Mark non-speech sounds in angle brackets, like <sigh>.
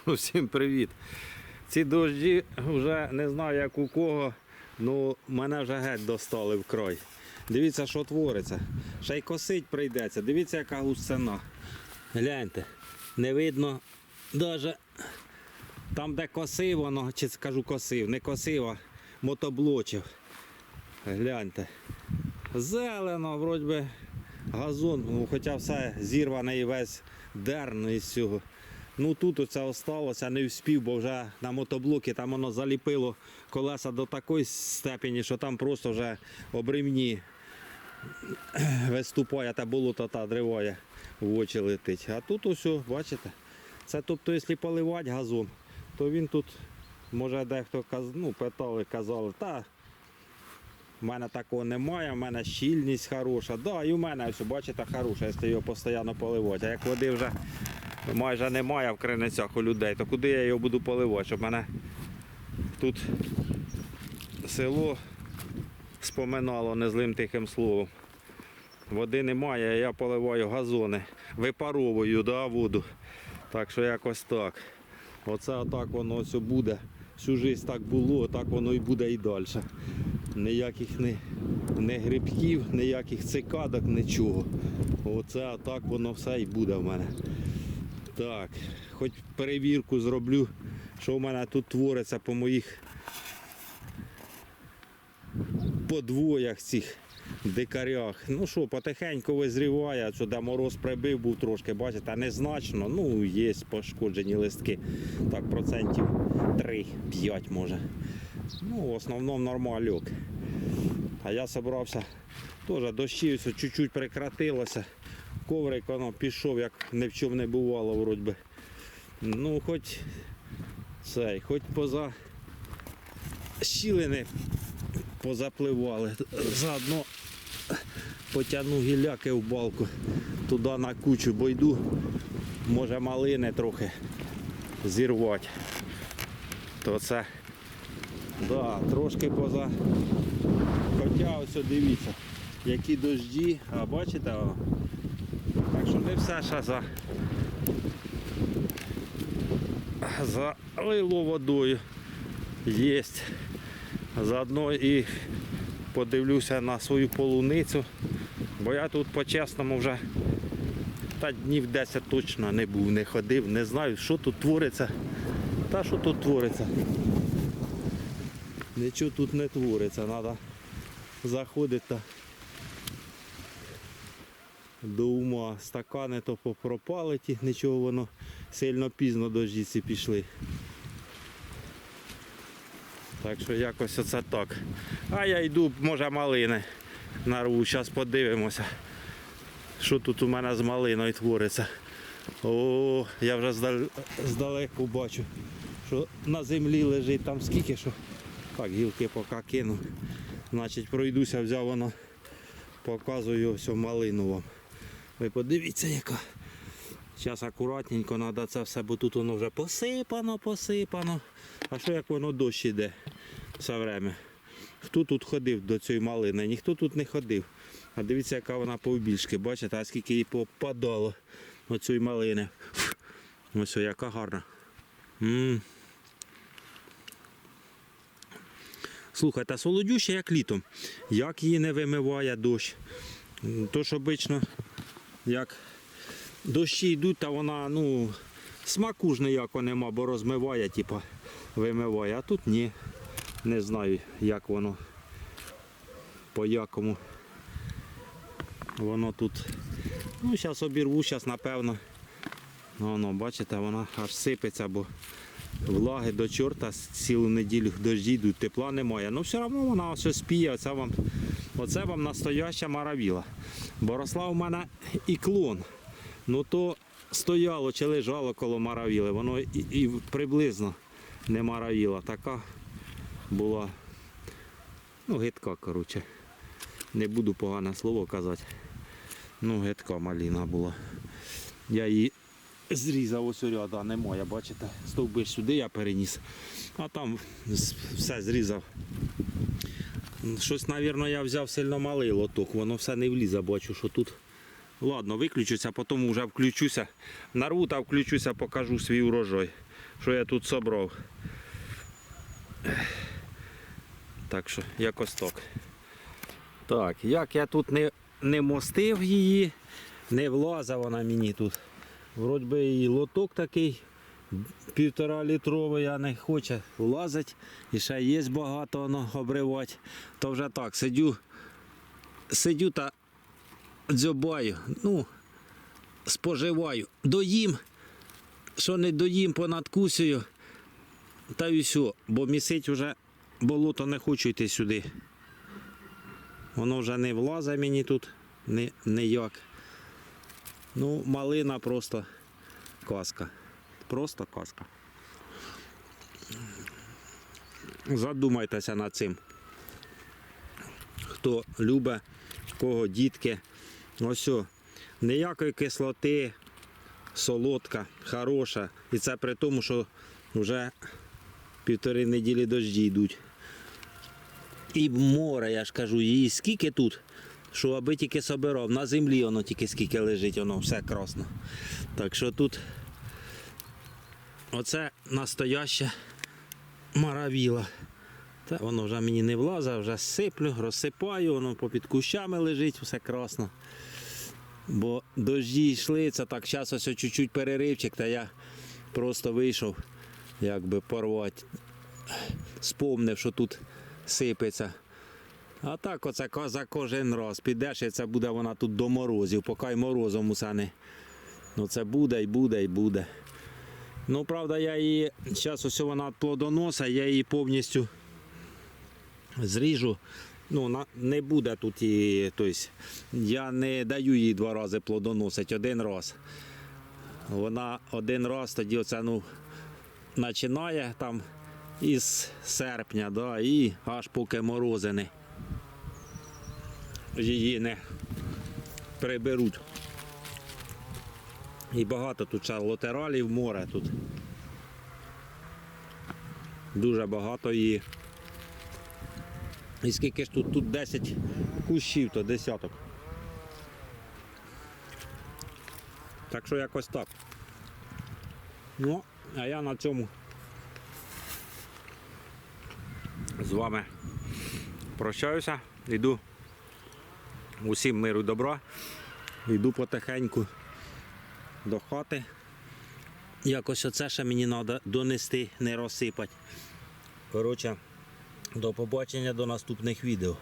<laughs> Усім привіт. Ці дощі вже не знаю як у кого, ну мене вже геть достали в край. Дивіться, що твориться. Ще й косить прийдеться. Дивіться, яка гусцина. Гляньте, не видно навіть там, де косив воно, чи скажу косив, не косив, а мотоблочив. Гляньте. Зелено, вроді би, газон, ну, хоча все зірваний весь дерн із цього. Ну тут оце осталося, не вспів, бо вже на мотоблокі там воно заліпило колеса до такої степені, що там просто вже обривні <clears throat> виступає, та болото та дриває, в очі летить. А тут ось, бачите, це тобто, якщо поливати газон, то він тут, може дехто ну, питали, казали, та в мене такого немає, в мене щільність хороша. Да, і в мене все, бачите, хороша, якщо його постійно поливати. А як води вже майже немає в криницях у людей, то куди я його буду поливати? Щоб мене тут село споминало незлим тихим словом. Води немає, я поливаю газони, випаровую да, воду. Так що якось так. Оце отак воно ось буде. Всю життя так було, так воно і буде і далі. Ніяких не, не грибків, ніяких цикадок, нічого. Оце отак воно все і буде в мене. Так, хоч перевірку зроблю, що в мене тут твориться по моїх подвоях цих дикарях. Ну що, потихеньку визріває, що де мороз прибив був трошки, бачите, незначно. Ну, є пошкоджені листки. Так, процентів 3-5 може. Ну, в основному нормальок. А я зібрався теж дощі чуть-чуть прекратилося. Коврик воно пішов, як ні в чому не бувало, вроді. Ну, хоч цей, хоч поза щілини позапливали. Заодно потягну гіляки в балку туди на кучу, бо йду, може малини трохи зірвати. То це да, трошки поза. Хоча ось дивіться, які дожді, а бачите? Що не все ще за залило водою. Є. Заодно і подивлюся на свою полуницю, бо я тут по-чесному вже та днів 10 точно не був, не ходив, не знаю, що тут твориться. Та що тут твориться. Нічого тут не твориться, треба заходити до ума стакани то пропали ті, нічого воно сильно пізно дожді ці пішли. Так що якось оце так. А я йду, може малини нарву, зараз подивимося, що тут у мене з малиною твориться. О, я вже здал- здалеку бачу, що на землі лежить там скільки що. Так, гілки поки кину. Значить пройдуся, взяв воно, показую ось малину вам. Ви подивіться яка. Зараз акуратненько треба це все, бо тут воно вже посипано, посипано. А що як воно дощ іде все время? Хто тут ходив до цієї малини? Ніхто тут не ходив. А дивіться, яка вона повбільшки, бачите, а скільки їй попадало оцієї малини. Ось о, яка гарна. м Слухайте, а солодюща як літом. Як її не вимиває дощ. М, То ж обично, як дощі йдуть, та вона, ну, смаку ж ніякого нема, бо розмиває, типа, вимиває. А тут ні. Не знаю, як воно по якому. Воно тут. Ну, зараз обірву, зараз напевно. Ну, Воно, бачите, вона аж сипеться, бо влаги до чорта цілу неділю дожді йдуть, тепла немає. Ну все одно вона ось спіє, оце вам, оце вам настояща маравіла. Бо росла у мене і клон. Ну то стояло чи лежало коло маравіли, воно і, і приблизно не маравіла. Така була ну, гидка, коротше. Не буду погане слово казати. Ну, гидка маліна була. Я її зрізав ось ряда, немає, бачите, стовбиш сюди я переніс, а там все зрізав. Щось, мабуть, я взяв сильно малий лоток, воно все не влізе, бачу, що тут. Ладно, виключуся, потім вже включуся. Нарву та включуся, покажу свій урожай. що я тут собрав. Так що, якось так. Так, як я тут не, не мостив її, не влазила вона мені тут. Вроді би і лоток такий півтора літровий, а не хоче влазить. І ще є багато воно обривати. То вже так, сидю, сидю та дзьобаю, ну, споживаю. Доїм, що не доїм, понадкусюю. Та й все, бо місить вже болото не хочу йти сюди. Воно вже не влазить мені тут ні, ніяк. Ну, малина просто казка. Просто казка. Задумайтеся над цим. Хто любить, кого дітки. Ось, о, ніякої кислоти, солодка, хороша. І це при тому, що вже півтори неділі дожді йдуть. І море, я ж кажу, її скільки тут, що аби тільки собирав. На землі воно тільки скільки лежить, воно все красно. Так що тут оце настояще маравіла. Та воно вже мені не влазить, вже сиплю, розсипаю, воно попід кущами лежить, все красно. Бо дожді йшли, це так, зараз ось чуть-чуть переривчик, та я просто вийшов, якби порвати. Спомнив, що тут сипеться. А так оце за кожен раз. Підеш і це буде вона тут до морозів, поки й морозом усе не. Ну це буде і буде і буде. Ну, правда, я її, зараз ось вона плодоноса, я її повністю зріжу. Ну, не буде тут і. Тобто, я не даю їй два рази плодоносить, один раз. Вона один раз тоді оце, ну, починає там із серпня, да, і аж поки морозини її не приберуть. І багато тут ще латералів море тут. Дуже багато її. І скільки ж тут? Тут 10 кущів, то десяток. Так що якось так. Ну, а я на цьому з вами прощаюся. Йду. Усім миру добра. Йду потихеньку до хати. Якось оце ще мені треба донести, не розсипати. Коротше, до побачення до наступних відео.